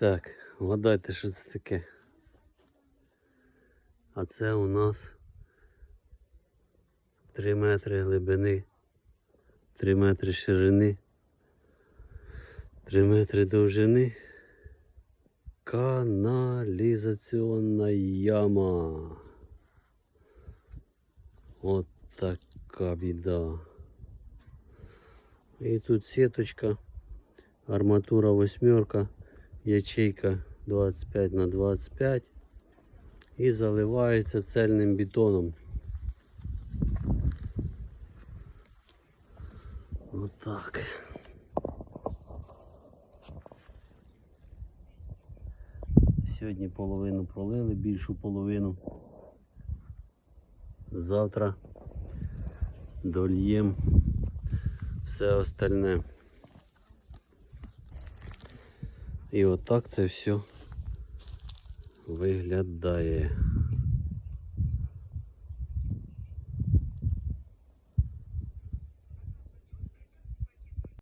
Так, вгадайте, що це таке. А це у нас 3 метри глибини, 3 метри ширини, 3 метри довжини. Каналізаційна яма. От така біда. І тут сіточка, арматура восьмерка, ячейка 25 на 25 і заливається цельним бетоном. Отак. Сьогодні половину пролили, більшу половину. Завтра дольємо все остальне. І отак це все виглядає.